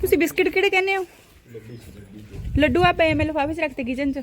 ਤੁਸੀਂ ਬਿਸਕਿਟ ਕਿਹੜੇ ਕਹਿੰਦੇ ਹੋ ਲੱਡੂ ਸੀ ਲੱਡੂ ਲੱਡੂ ਆ ਪਏ ਮੈਂ ਲਿਫਾਫੇ 'ਚ ਰੱਖਤੇ ਕਿਚਨ 'ਚ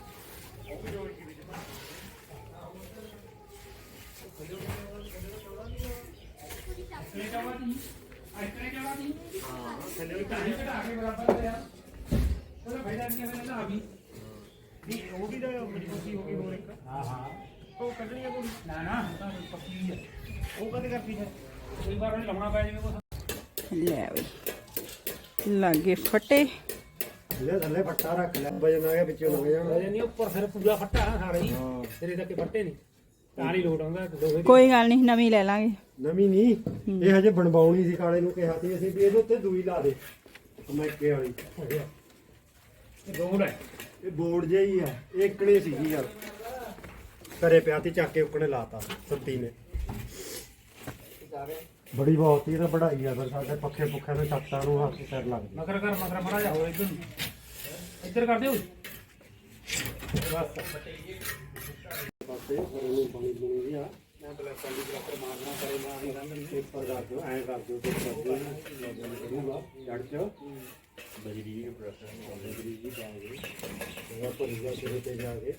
हाँ, हाँ। वो भी फटे। ਲੈ ਥੱਲੇ ਫੱਟਾ ਰੱਖ ਲੈ। ਵਜਨ ਆ ਗਿਆ ਵਿੱਚੋਂ ਲੰਘ ਜਾਣਾ ਨਹੀਂ ਉੱਪਰ ਫਿਰ ਪੂਰਾ ਫੱਟਾ ਹੈ ਸਾਰਾ ਹੀ। ਤੇਰੇ ਤੱਕ ਫੱਟੇ ਨਹੀਂ। ਤਾਂ ਨਹੀਂ ਲੋਟ ਆਉਂਦਾ ਦੋਵੇਂ ਕੋਈ ਗੱਲ ਨਹੀਂ ਨਵੀਂ ਲੈ ਲਾਂਗੇ। ਨਵੀਂ ਨਹੀਂ। ਇਹ ਹਜੇ ਬਣਵਾਉਣੀ ਸੀ ਕਾਲੇ ਨੂੰ ਕਿਹਾ ਸੀ ਅਸੀਂ ਵੀ ਇਹਦੇ ਉੱਤੇ ਦੂਈ ਲਾ ਦੇ। ਕਮੈਕੇ ਵਾਲੀ। ਇਹ ਦੋ ਲੈ ਇਹ ਬੋਰਡ ਜਿਹਾ ਹੀ ਹੈ। ਇਹ ਇਕਣੇ ਸੀਗੀ ਯਾਰ। ਘਰੇ ਪਿਆ ਤੀ ਚੱਕ ਕੇ ਉਕਣੇ ਲਾਤਾ ਸੱਤੀ ਨੇ। ਬੜੀ ਬਹੁਤ ਹੀ ਇਹਦਾ ਬੜਾਈ ਆ ਫਿਰ ਸਾਡੇ ਪੱਖੇ ਪੁੱਖੇ ਦੇ ਛੱਤਾਂ ਨੂੰ ਹੱਥ ਸਿਰ ਲੱਗ ਮਕਰ ਕਰ ਮਕਰ ਮੜਾ ਜਾ ਹੋਰ ਇੱਧਰ ਨੂੰ। ਇੱਧਰ ਕਰ ਦਿਓ ਪਾਸੇ ਉਹਨੂੰ ਪਾਣੀ ਪੂਣੀ ਵੀ ਆ ਮੈਂ ਬਲੈਕਾਂ ਦੀ ਬਲੈਕਰ ਮਾਰਨਾ ਕਰੇ ਨਾ ਰੰਗ ਉੱਪਰ ਕਰ ਦਿਓ ਐਂ ਕਰ ਦਿਓ ਤੇ ਕਰ ਦਿਓ ਕਰੂੰਗਾ ਜੜ ਚ ਬਜਰੀ ਦੀ ਪ੍ਰਸ਼ਨ ਬਜਰੀ ਜੀ ਪਾਉਂਗੇ ਉਹ ਭਰੀ ਜਾ ਸਿਰੇ ਤੇ ਜਾ ਕੇ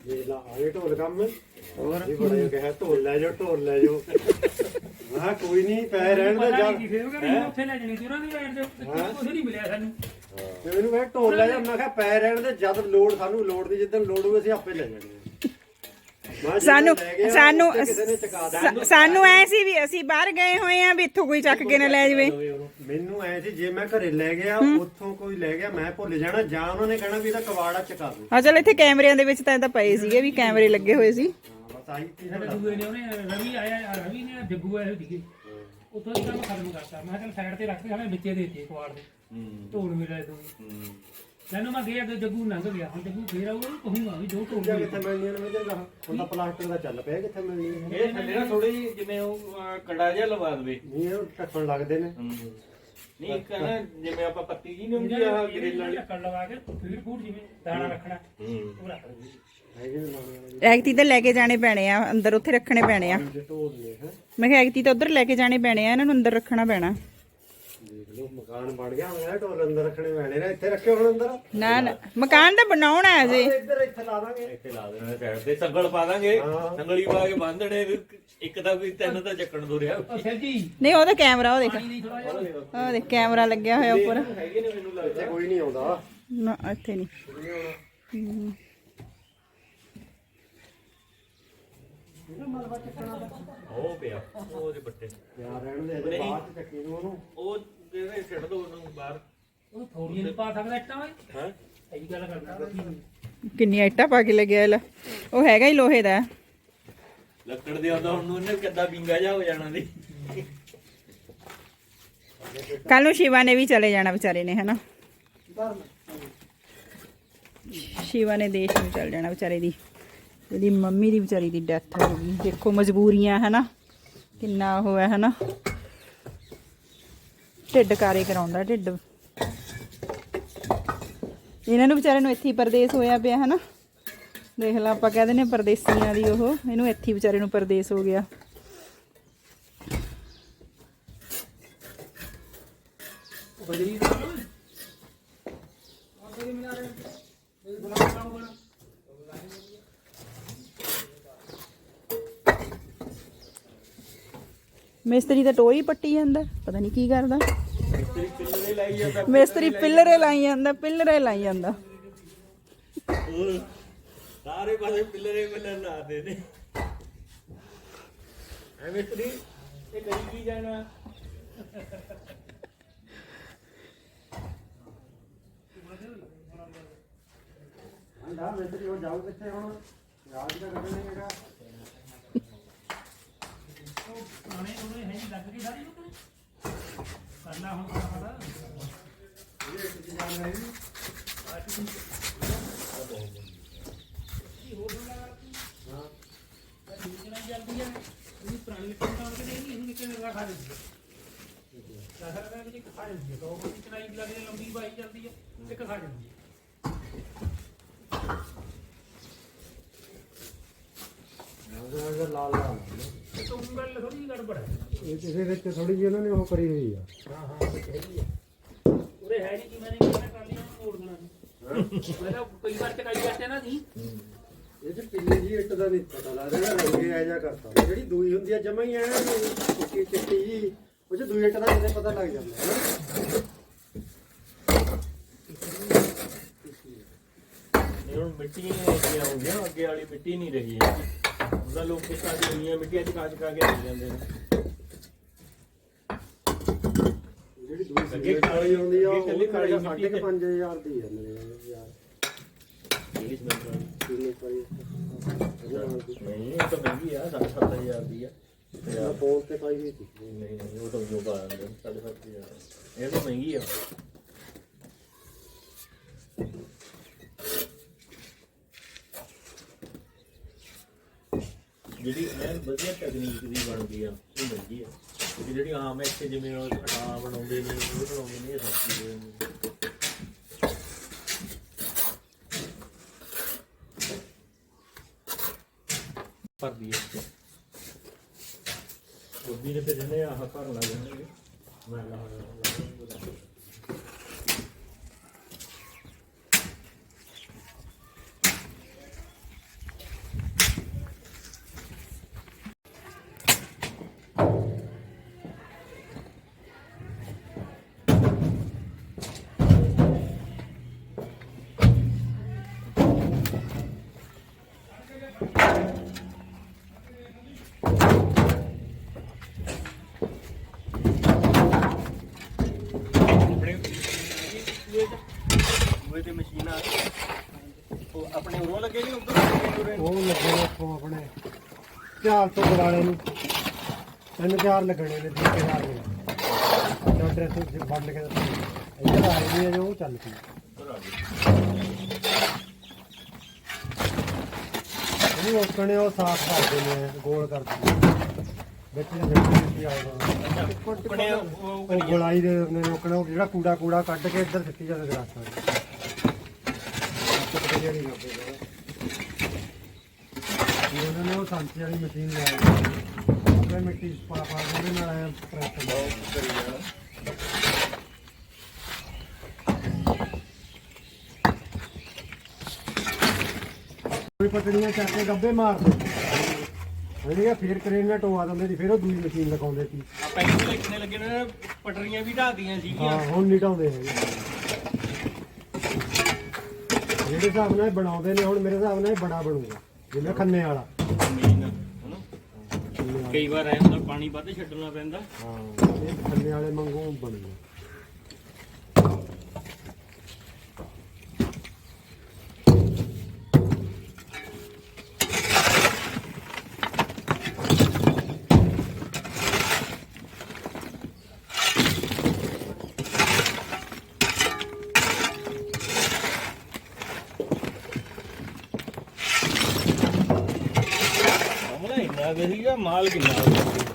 ਇਹ ਲਾ ਆਏ ਢੋਲ ਕੰਮ ਹੋਰ? ਇਹ ਬੜਾ ਕਹੇ ਢੋਲ ਲੈ ਜਾਓ ਢੋਲ ਲੈ ਜਾਓ। ਮੈਂ ਕਿਹਾ ਕੋਈ ਨਹੀਂ ਪੈ ਰਹਿਣ ਦੇ ਜਾ। ਨਹੀਂ ਫੇਰ ਕਹਿੰਦੇ ਉੱਥੇ ਲੈ ਜਾਣੀ ਸੀ ਉਹਨਾਂ ਦੀ ਲੈਣ ਦੇ ਕੁਝ ਨਹੀਂ ਮਿਲਿਆ ਸਾਨੂੰ। ਤੇ ਮੈਨੂੰ ਕਹੇ ਢੋਲ ਲੈ ਜਾ ਮੈਂ ਕਿਹਾ ਪੈ ਰਹਿਣ ਦੇ ਜਦ ਲੋੜ ਸਾਨੂੰ ਲੋੜ ਦੀ ਜਿੱਦਣ ਲੋੜ ਹੋਵੇ ਅਸੀਂ ਆਪੇ ਲੈ ਜਾਣੀ ਸਾਨੂੰ ਐ ਸੀ ਵੀ ਅਸੀਂ ਬਾਹਰ ਗਏ ਹੋਏ ਆ ਵੀ ਇੱਥੋਂ ਕੋਈ ਚੱਕ ਕੇ ਨਾ ਲੈ ਜਾਵੇ। ਮੈਨੂੰ ਐ ਸੀ ਜੇ ਮੈਂ ਘਰੇ ਲੈ ਗਿਆ ਉੱਥੋਂ ਕੋਈ ਲੈ ਗਿਆ ਮੈਂ ਭੁੱਲ ਜਾਣਾ। ਜਾਂ ਉਹਨਾਂ ਨੇ ਕਹਿਣਾ ਵੀ ਇਹਦਾ ਕਵਾੜਾ ਚਕਾ ਦੋ ਆ ਚਲ ਇੱਥੇ ਕੈਮਰਿਆਂ ਦੇ ਵਿੱਚ ਤਾਂ ਇਹ ਤਾਂ ਪਏ ਸੀਗੇ ਵੀ ਕੈਮਰੇ ਲੱਗੇ ਹੋਏ ਸੀ। ਬਸ ਆਈ ਸਾਡੇ ਦੂਏ ਨੇ ਉਹਨੇ ਰਵੀ ਆਇਆ ਰਵੀ ਨੇ ਜੱਗੂ ਆਏ ਸੀਗੇ ਉੱਥੋਂ। ਦੀ ਕੰਮ ਖਤਮ ਕਰਤਾ। ਮੈਂ ਕਿਹਾ ਚੱਲ ਸਾਈਡ ਤੇ ਰੱਖ ਕੇ ਹਮੇ ਵਿੱਚੇ ਦੇ ਦਿੱਤੇ ਦੇ। ਮਿਲਿਆ ਤੂੰ। ਮੈਨੂੰ ਮੈਂ ਗਿਆ ਤੇ ਜੱਗੂ ਲੰਘ ਗਿਆ। ਹੁਣ ਜੱਗੂ ਫੇਰ ਆਊਗਾ ਕਹੂੰਗਾ ਵੀ ਦੋ ਢੋਲ ਕਿੱਥੇ ਕਿੱਥੇ ਮਿਲਣੀਆਂ ਨੇ ਮੇਰੇ ਹੁਣ ਤਾਂ ਪਲਾਸਟਿਕ ਦਾ ਚੱਲ ਪਿਆ ਕਿੱਥੇ ਮਿਲਣੀਆਂ ਨੇ ਇਹ ਥੱਲੇ ਨਾ ਥੋੜੀ ਜਿਵੇਂ ਉਹ ਅਹ, ਕੜਾ ਜਿਹਾ ਲਵਾ ਦੇਵੇ। ਨਹੀਂ ਇਹ ਢੱਕਣ ਲੱਗਦੇ ਨੇ। ਨਹੀਂ ਇੱਕ ਨਾ ਜਿਵੇਂ ਆਪਾਂ ਪੱਤੀ ਜੀ ਨਹੀਂ ਹੁੰਦੀ ਆਹ ਗ੍ਰਿਲ ਵਾਲੀ। ਢੱਕਣ ਲਵਾ ਕੇ ਫੀਡ ਫੂਡ ਜਿਵੇਂ ਦਾਣਾ ਰੱਖਣਾ ਹੂੰ। ਉਹ ਰੱਖ ਦੇ ਹੈਗੇ ਨੇ ਲਾਉਣੇ ਵਾਲੇ। ਐਗਤੀ ਤਾਂ ਲੈ ਕੇ ਜਾਣੇ ਪੈਣੇ ਆ ਅੰਦਰ ਉੱਥੇ ਰੱਖਣੇ ਪੈਣੇ ਆ। ਜੇ ਢੋਲ ਨੇ ਹੈ ਮੈਂ ਕਿਹਾ ਐਗਤੀ ਤਾਂ ਉਧਰ ਲੈ ਕੇ ਜਾਣੇ ਪੈਣੇ ਆ ਇਹਨਾਂ ਨੂੰ ਅੰਦਰ ਰੱਖਣਾ ਪੈਣਾ। ਮਕਾਨ ਬਣ ਗਿਆ ਹੁਣ ਇਹ ਢੋਲ ਅੰਦਰ ਰੱਖਣੇ ਪੈਣੇ ਨੇ ਇੱਥੇ ਰੱਖਿਓ ਹੁਣ ਅੰਦਰ। ਨਾ ਨਾ ਮਕਾਨ ਤਾਂ ਬਣਾਉਣਾ ਹੈ ਅਜੇ ਇੱਧਰ ਇੱਥੇ ਲਾ ਦਾਂਗੇ। ਇੱਥੇ ਲਾ ਦੇਣਾ ਸਾਈਡ ਤੇ ਸੰਗਲ ਪਾ ਦਾਂਗੇ। ਸੰਗਲੀ ਪਾ ਕੇ ਬੰਨਣੇ ਇੱਕ ਤਾਂ ਕੋਈ ਤਿੰਨ ਤਾਂ ਚੱਕਣ ਦੋ ਰਿਹਾ। ਜੀ ਨਹੀਂ ਉਹਦਾ ਕੈਮਰਾ ਉਹ ਦੇਖ। ਉਹ ਦੇਖ ਕੈਮਰਾ ਲੱਗਿਆ ਹੋਇਆ ਉੱਪਰ। ਹੈਗੇ ਨੇ ਮੈਨੂੰ ਲੱਗਦਾ। ਇੱਥੇ ਕੋਈ ਨਹੀਂ ਆਉਂਦਾ। ਨਾ ਇੱਥੇ ਨਹੀਂ। ਉਹ ਪਿਆ ਉਹ ਦੇ ਬੱਟੇ। ਯਾਰ ਰਹਿਣ ਦੇ ਬਾਅਦ ਚੱਕੀ ਨੂੰ ਉਹਨੂੰ। ਉਹ ਜਿਹੜੇ ਛੱਡ ਦੋ ਉਹਨੂੰ ਬਾਹਰ। ਉਹ ਥੋੜੀਆਂ ਨਹੀਂ ਪਾ ਸਕਦਾ ਇੱਟਾਂ ਓਏ ਹਾਂ? ਸਹੀ ਗੱਲ ਕਰਦਾ ਕਿੰਨੀਆਂ ਇੱਟਾਂ ਪਾ ਕੇ ਲੱਗਿਆ ਲੈ। ਉਹ ਹੈਗਾ ਹੀ ਲੋਹੇ ਦਾ। ਲੱਕੜ ਦੇ ਆਉਂਦਾ ਹੁਣ ਉਹਨੇ ਕਿੱਦਾਂ ਬਿੰਗਾ ਜਾ ਹੋ ਜਾਣਾ ਦੀ ਕੱਲ ਨੂੰ ਸ਼ਿਵਾ ਨੇ ਵੀ ਚਲੇ ਜਾਣਾ ਵਿਚਾਰੇ ਨੇ ਹਨਾ? ਸ਼ਿਵਾ ਨੇ ਦੇਸ਼ ਨੂੰ ਚਲ ਜਾਣਾ ਵਿਚਾਰੇ ਦੀ। ਇਹਦੀ ਮੰਮੀ ਦੀ ਵਿਚਾਰੀ ਦੀ ਡੈਥ ਹੋ ਗਈ। ਦੇਖੋ ਮਜਬੂਰੀਆਂ ਹਨਾ? ਕਿੰਨਾ ਉਹ ਹੈ ਹਨਾ? ਢਿੱਡ ਕਾਰੇ ਕਰਾਉਂਦਾ, ਢਿੱਡ। ਇਹਨਾਂ ਨੂੰ ਵਿਚਾਰੇ ਨੂੰ ਇੱਥੇ ਹੀ ਪਰਦੇਸ ਹੋਇਆ ਪਿਆ, ਹਨਾ? ਦੇਖ ਲਾ, ਆਪਾਂ ਕਹਿੰਦੇ ਨੇ ਪਰਦੇਸੀਆਂ ਦੀ ਉਹ, ਇਹਨੂੰ ਇੱਥੇ ਵਿਚਾਰੇ ਨੂੰ ਪਰਦੇਸ ਹੋ ਗਿਆ। ਬਜਰੀ ਨਾਲ ਓਏ ਮਿਸਤਰੀ ਤਾਂ ਟੋਈ ਪੱਟੀ ਜਾਂਦਾ, ਪਤਾ ਨਹੀਂ ਕੀ ਕਰਦਾ। ਤੇਰੀ ਪਿੱਲਰੇ ਲਾਈ ਜਾਂਦਾ ਮਿਸਤਰੀ ਪਿੱਲਰੇ ਲਾਈ ਜਾਂਦਾ। ਪਿੱਲਰੇ ਲਾਈ ਜਾਂਦਾ ਸਾਰੇ ਪਾਸੇ ਪਿੱਲਰੇ ਪਿੱਲਰ ਲਾਦੇ ਨੇ। ਐ ਮਿਸਤਰੀ ਇਹ ਕਰੀ ਕੀ ਜਾਣਾ? ਅੰਡਾ ਮਿਸਤਰੀ ਉਹ ਜਾਊ ਕਿੱਥੇ ਹੁਣ? ਰਾਜ ਦਾ ਕੱਢਣੇ ਹੈਗਾ। ਉਹ ਪੁਰਾਣੇ ਉਹਨੇ ਹੈ ਨਹੀਂ ਲੱਗ ਗਈ ਸਾਰੀ ਨੂੰ ਕਰਨਾ ਹੁਣ ਸਾਰਾ ਇਹ ਇੱਕ ਚੀਜ਼ ਆ ਰਹੀ ਹਾਂ ਨਿਕਲਣਾ ਜਲਦੀ ਆ ਇਹ ਪੁਰਾਣੀ ਨਿਕਲਣ ਤਾਂ ਕਿ ਨਹੀਂ ਇਹਨੂੰ ਨਿਕਲਣ ਦਾ ਖਾ ਦਿੰਦੀ ਸਾਹਰ ਦਾ ਵਿੱਚ ਇੱਕ ਖਾ ਜਾਂਦੀ ਹੈ ਦੋ ਮਿੰਟ ਚਲਾਈ ਲੱਗ ਜਾਂਦੀ ਲੰਬੀ ਬਾਈ ਚੱਲਦੀ ਹੈ ਇੱਕ ਖਾ ਜਾਂਦੀ ਹੈ ਉਹਦਾ ਲਾਲ ਲਾਲ ਇਹ ਤਾਂ ਉਂਗਲ ਥੋੜੀ ਗੜਬੜ ਹੈ। ਇਹ ਕਿਸੇ ਵਿੱਚ ਥੋੜੀ ਜਿਹੀ ਉਹਨਾਂ ਨੇ ਉਹ ਕਰੀ ਹੋਈ ਆ। ਹਾਂ ਹਾਂ ਵਿੱਚ ਹੈਗੀ ਆ। ਹੈ ਨਹੀਂ ਕਿ ਮੈਨੇ ਕਿਹਨੇ ਕਰ ਲਿਆ ਮੋੜ ਦੇਣਾ ਮੈਂ ਤਾਂ ਕਈ ਵਾਰ ਚਕਾਈ ਕਰਦੇ ਨਾ ਜੀ ਇਹ ਚ ਪਿੱਲੀ ਜੀ ਇੱਟ ਦਾ ਨਹੀਂ ਪਤਾ ਲੱਗਦਾ ਰੰਗੇ ਆ ਜਾ ਕਰਤਾ। ਜਿਹੜੀ ਦੂਈ ਹੁੰਦੀ ਆ ਜਮਾ ਹੀ ਐ ਚਿੱਟੀ ਚਿੱਟੀ ਜੀ ਉਹ ਚ ਦੂਈ ਇੱਟ ਦਾ ਕਿਤੇ ਪਤਾ ਲੱਗ ਜਾਂਦਾ ਹੈ ਇਹ ਹੁਣ ਹੋ ਅੱਗੇ ਵਾਲੀ ਮਿੱਟੀ ਨਹੀਂ ਰਹੀ ਹੈ ਉਹਦਾ ਲੋਕ ਕਿਸ ਤਰ੍ਹਾਂ ਦੀ ਦੁਨੀਆ ਮਿੱਟੀਆਂ ਚ ਕਾਚ ਕਾ ਕੇ ਦੇ ਜਾਂਦੇ ਨੇ? ਜਿਹੜੀ ਅੱਗੇ ਸਿਗਰਟ ਵਾਲੀ ਹੁੰਦੀ ਆ ਉਹ ਕਾਲੀ ਕਾਲੀ ਮਿੱਟੀ ਤੇ- 5000 ਦੀ ਹੈ ਮੇਰੇ ਯਾਰ। ਕਿੰਨੇ ਪਾਈ ਨਹੀਂ ਉਹ ਤਾਂ ਮਹਿੰਗੀ ਆ 7-7000 ਦੀ ਆ। ਮੈਂ ਫੋਨ ਤੇ ਪਾਈ ਹੋਈ ਸੀ। ਨਹੀਂ ਨਹੀਂ ਉਹ ਤਾਂ ਜੋ ਪਾ ਦਿੰਦੇ ਨੇ, ਸਾਢੇ ਸੱਤ ਹਜ਼ਾਰ। ਇਹ ਤਾਂ ਮਹਿੰਗੀ ਆ। ਜਿਹੜੀ ਐਨ ਵਧੀਆ ਟੈਕਨੀਕ ਦੀ ਬਣਦੀ ਆ ਉਹ ਮਹਿੰਗੀ ਆ। ਤੇ ਜਿਹੜੀ ਆਮ ਇੱਥੇ ਜਿਵੇਂ ਉਹ ਅਟਾ ਬਣਾਉਂਦੇ ਨੇ, ਉਹ ਬਣਾਉਂਦੇ ਨੇ, ਇਹ ਸਸਤੀ ਦੇ ਦਿੰਦੇ ਭਰਦੀ ਹੈ ਗੋਭੀ ਦੇ ਫਿਰ ਇਹਨੇ ਆਹ ਭਰਨ ਲੱਗ ਜਾਣਗੇ ਮੈਂ ਲਾ ਲਾ ਝਾਲ ਤੋਂ ਬਰਾਲੇ ਨੂੰ। ਤਿੰਨ ਚਾਰ ਲੱਗਣੇ ਨੇ ਤਿੰਨ ਚਾਰ ਦੇ ਅੱਡਾ ਡਰੈਸ ਵਿੱਚ ਬੰਨ ਕੇ ਇੱਧਰ ਆ ਰਹੀ ਹੈ ਜੋ ਉਹ ਚੱਲ ਪਈ। ਉਹਨੂੰ ਔਕਣੇ ਉਹ ਸਾਫ਼ ਕਰਦੇ ਨੇ ਗੋਲ ਕਰਦੇ ਨੇ। ਵਿੱਚ ਦੇ ਹੀ ਆਉਂਦਾ ਆਪਣੇ ਉਹ ਗੋਲਾਈ ਦੇ ਨੇ ਔਕਣੇ ਉਹ ਜਿਹੜਾ ਕੂੜਾ ਕੂੜਾ ਕੱਢ ਕੇ ਇੱਧਰ ਸਿੱਟੀ ਜਾਂਦੇ ਗਰਾਸਾਂ ਦੇ ਜਿਹੜੀ ਉਹਨਾਂ ਨੇ ਉਹ ਸੰਚੀ ਵਾਲੀ ਮਸ਼ੀਨ ਲਾਈ ਉਹਨੇ ਮਿੱਟੀ ਪਾ ਪਾ ਕੇ ਉਹਦੇ ਨਾਲ ਐਂ ਪ੍ਰੈਸ ਬਹੁਤ ਕਰੀ ਜਾਣਾ ਕੋਈ ਪਟੜੀਆਂ ਚੱਕ ਕੇ ਗੱਬੇ ਮਾਰਦੇ ਜਿਹੜੀਆਂ ਫੇਰ ਕਰੇਨ ਨਾਲ ਟੋਆ ਦਿੰਦੇ ਸੀ ਫਿਰ ਉਹ ਦੂਜੀ ਮਸ਼ੀਨ ਲਗਾਉਂਦੇ ਸੀ। ਆ ਪਹਿਲੇ ਦੇਖਣੇ ਲੱਗੇ ਨੇ ਪਟਰੀਆਂ ਵੀ ਢਾਦੀਆਂ ਹਾਂ ਸੀਗੀਆਂ। ਹੁਣ ਨਹੀਂ ਢਾਉਂਦੇ ਹੈਗੇ। ਜਿਹੜੇ ਹਿਸਾਬ ਨਾਲ ਇਹ ਬਣਾਉਂਦੇ ਨੇ ਹੁਣ ਮੇਰੇ ਹਿਸਾਬ ਨਾਲ ਇਹ ਬੜਾ ਬਣੂਗਾ। ਜਿਵੇਂ ਖੰਨੇ ਵਾਲਾ ਹਨਾ। ਕਈ ਵਾਰ ਐ ਹੁੰਦਾ ਪਾਣੀ ਵੱਧ ਛੱਡਣਾ ਪੈਂਦਾ ਹਾਂ ਇਹ ਖੰਨੇ ਵਾਲੇ ਵਾਂਗੂ ਬਣੂਗਾ ਮਾਮਲਾ ਇੰਨਾ ਮਾਲ ਕਿੰਨਾ ਹੋ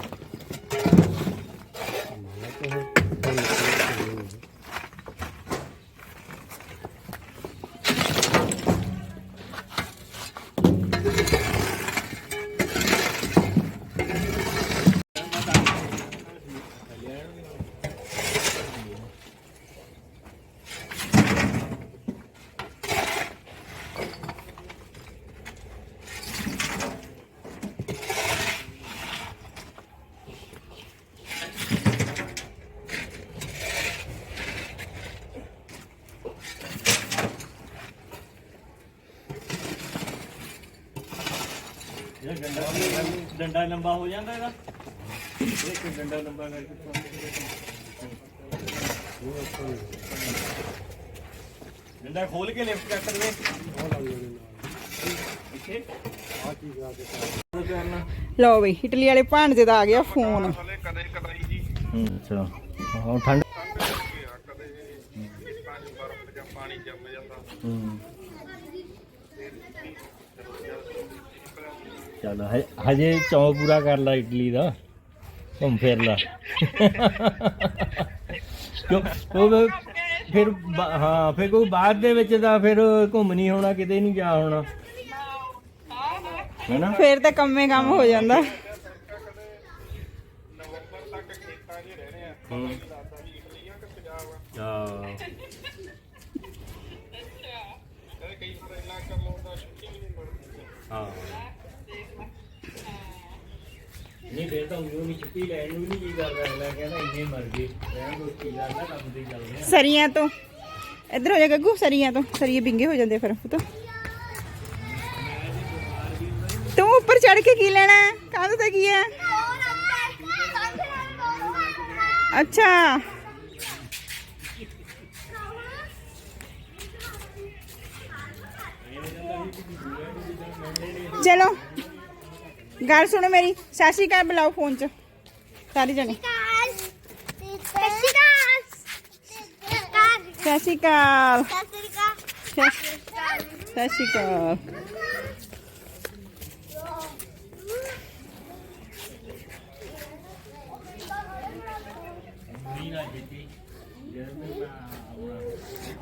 ਡੰਡਾ ਲੰਬਾ ਹੋ ਜਾਂਦਾ ਇਹਦਾ। ਇੱਕ ਡੰਡਾ ਲੰਬਾ ਕਰਕੇ ਡੰਡਾ ਖੋਲ ਕੇ ਲਿਫਟ ਕਰ ਸਕਦੇ ਇੱਥੇ। ਆ ਕੇ ਕਰਨਾ ਲਓ ਬਈ ਇਟਲੀ ਵਾਲੇ ਭਾਣਜੇ ਦਾ ਆ ਗਿਆ ਫੋਨ। ਅੱਛਾ। ਹਾਂ ਠੰਡ ਹੂੰ। ਚੱਲ ਹ- ਹਜੇ ਚੌਂ ਪੂਰਾ ਕਰ ਲਾ ਇਡਲੀ ਦਾ ਘੁੰਮ ਫਿਰ ਲਾ। ਕਿਉਂ ਉਹ ਫਿਰ- ਫਿਰ ਬਾ- ਹਾਂ ਫਿਰ ਕੋਈ ਬਾਅਦ ਦੇ ਵਿੱਚ ਤਾਂ ਫਿਰ ਘੁੰਮ ਨਹੀਂ ਹੋਣਾ ਕਿਤੇ ਨਹੀਂ ਜਾ ਹੋਣਾ। ਹੈਨਾ? ਫੇਰ ਤਾਂ ਕੰਮੇ ਕੰਮ ਹੋ ਜਾਂਦਾ। ਹਾਂ। ਹਾਂ। ਨਹੀਂ, ਫੇਰ ਤਾਂ ਉਹ ਨਹੀਂ ਛੁੱਟੀ ਲੈਣ ਨੂੰ ਨਹੀਂ ਜੀ ਕਰਦਾ ਅਗਲਾ, ਕਹਿੰਦਾ ਇੰਨੇ ਮਰ ਗਏ। ਰਹਿਣ ਦੋ ਕੀ ਕਰਦਾ ਕੰਮ ਤੇ ਹੀ ਚੱਲਦੇ ਆ। ਸਰੀਆਂ ਤੋਂ। ਇੱਧਰ ਹੋ ਜਾ ਗੱਗੂ, ਸਰੀਆਂ ਤੋਂ। ਸਰੀਏ ਬਿੰਗੇ ਹੋ ਜਾਂਦੇ ਫਿਰ, ਪੁੱਤ। ਤੂੰ ਉੱਪਰ ਚੜ ਕੇ ਕੀ ਲੈਣਾ ਹੈ? ਤੇ ਕੀ ਹੈ? ਅੱਛਾ। ਚਲੋ। ਗੱਲ ਸੁਣੋ ਮੇਰੀ ਸਤਿ ਸ਼੍ਰੀ ਅਕਾਲ ਬੁਲਾਓ ਫੋਨ 'ਚ। ਸਾਰੇ ਜਣੇ। ਸਤਿ ਸ਼੍ਰੀ ਅਕਾਲ। ਸਤਿ ਸ਼੍ਰੀ ਅਕਾਲ।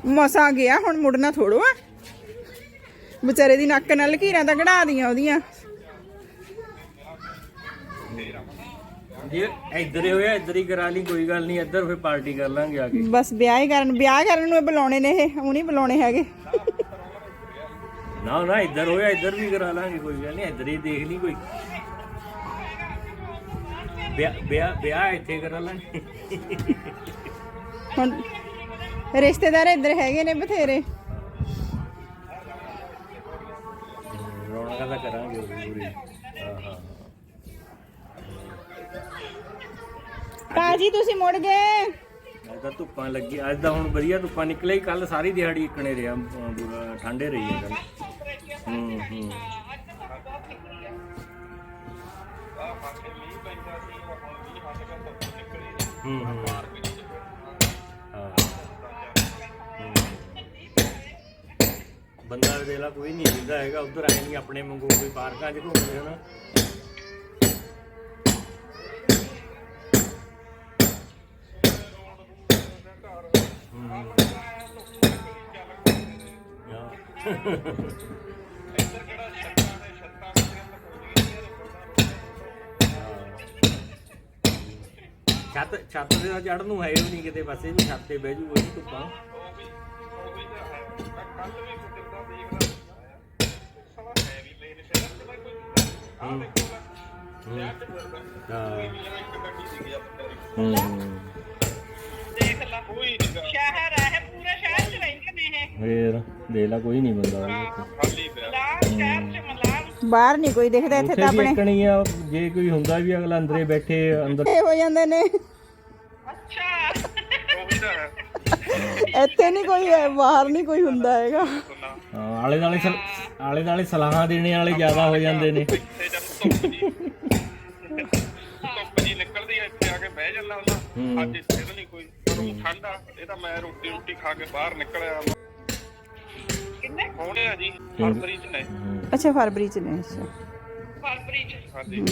ਮਸਾ ਗਿਆ ਹੁਣ ਮੁੜਨਾ ਥੋੜੋ ਆ। ਵਿਚਾਰੇ ਦੀ ਨੱਕ ਨਾਲ ਲਕੀਰਾਂ ਤਾਂ ਕਢਾ ਦੀਆਂ ਉਹਦੀਆਂ। ਜੇ ਇੱਧਰ ਹੀ ਹੋਇਆ ਇੱਧਰ ਹੀ ਕਰਾ ਲਈ ਕੋਈ ਗੱਲ ਨਹੀਂ ਇੱਧਰ ਫਿਰ ਪਾਰਟੀ ਕਰ ਲਾਂਗੇ ਆ ਕੇ। ਬਸ ਵਿਆਹ ਹੀ ਕਰਨ ਵਿਆਹ ਕਰਨ ਨੂੰ ਇਹ ਬੁਲਾਉਣੇ ਨੇ ਇਹ ਉਹ ਨਹੀਂ ਬੁਲਾਉਣੇ ਹੈਗੇ। ਨਾ ਨਾ ਇੱਧਰ ਹੋਇਆ ਇੱਧਰ ਵੀ ਕਰਾ ਲਾਂਗੇ ਕੋਈ ਗੱਲ ਨਹੀਂ ਇੱਧਰ ਹੀ ਦੇਖ ਲਈ ਕੋਈ। ਵਿਆਹ ਵਿਆਹ ਵਿਆਹ ਇੱਥੇ ਕਰਾ ਲਾਂਗੇ। ਹੁਣ ਰਿਸ਼ਤੇਦਾਰ ਇੱਧਰ ਹੈਗੇ ਨੇ ਬਥੇਰੇ। ਰੌਣਕਾਂ ਤਾਂ ਕਰਾਂਗੇ ਉਹ ਭਾਜੀ ਤੁਸੀਂ ਮੁੜ ਗਏ। ਅੱਜ ਤਾਂ ਧੁੱਪਾਂ ਲੱਗੀ, ਅੱਜ ਤਾਂ ਹੁਣ ਵਧੀਆ ਧੁੱਪਾਂ ਨਿਕਲੇ ਕੱਲ ਸਾਰੀ ਦਿਹਾੜੀ ਇੱਕਣੇ ਰਿਹਾ ਠੰਡੇ ਰਹੀ ਹੈ ਕੱਲ ਹੂੰ ਹੂੰ। ਹੂੰ ਹੂੰ। ਬੰਦਾ ਦੇ ਕੋਈ ਨਹੀਂ ਦਿੰਦਾ ਹੈਗਾ, ਉਧਰ ਆਏ ਨਹੀਂ ਆਪਣੇ ਵਾਂਗੂ ਕੋਈ ਪਾਰਕਾਂ 'ਚ ਘੁੰਮਦੇ ਹਨਾ ਛੱਤ ਛੱਤ ਤੇ ਚੜਨ ਨੂੰ ਹੈ ਹੀ ਨਹੀਂ ਕਿਤੇ ਪਾਸੇ ਵੀ ਛੱਤ ਤੇ ਬਹਿ ਜੂ ਕੋਈ ਧੁੱਪਾਂ ਹੂੰ। ਹੂੰ। ਹਾਂ। ਹੂੰ ਫੇਰ ਦੇਖ ਲਾ ਕੋਈ ਨਹੀਂ ਬੰਦਾ। ਬਾਹਰ ਨਹੀਂ ਕੋਈ ਦਿਖਦਾ ਇੱਥੇ ਉੱਥੇ ਤਾਂ ਵੀ ਆਪਣੇ। ਇੱਕਣੀ ਆ ਜੇ ਕੋਈ ਹੁੰਦਾ ਵੀ ਅਗਲਾ ਅੰਦਰੇ ਬੈਠੇ ਅੰਦਰ ਇਹ ਹੋ ਜਾਂਦੇ ਨੇ। ਇੱਥੇ ਨਹੀਂ ਕੋਈ ਹੈ ਬਾਹਰ ਨਹੀਂ ਕੋਈ ਹੁੰਦਾ ਹੈਗਾ। ਹਾਂ, ਆਲੇ ਦਾਲੇ ਸਲ- ਆਲੇ ਦਾਲੇ ਸਲਾਹਾਂ ਦੇਣੇ ਵਾਲੇ ਜ਼ਿਆਦਾ ਹੋ ਜਾਂਦੇ ਨੇ। ਧੁੱਪ ਜੀ। ਨਿਕਲਦੀ ਆ ਇੱਥੇ ਆ ਕੇ ਬਹਿ ਜਾਂਦਾ ਹੁੰਦਾ। ਅੱਜ ਇੱਥੇ ਤਾਂ ਨਹੀਂ ਕੋਈ। ਪਰ ਉਹ ਠੰਡ ਆ ਇਹ ਤਾਂ ਮੈਂ ਰੋਟੀ ਰੋਟੀ ਖਾ ਕੇ ਬਾਹਰ ਨਿਕਲਿਆ। ਕਿੰਨੇ? ਹੋਣੇ ਆ ਜੀ? ਫਰਵਰੀ ਚ ਨੇ। ਅੱਛਾ ਫਰਵਰੀ ਚ ਨੇ ਅੱਛਾ। ਹਾਂਜੀ।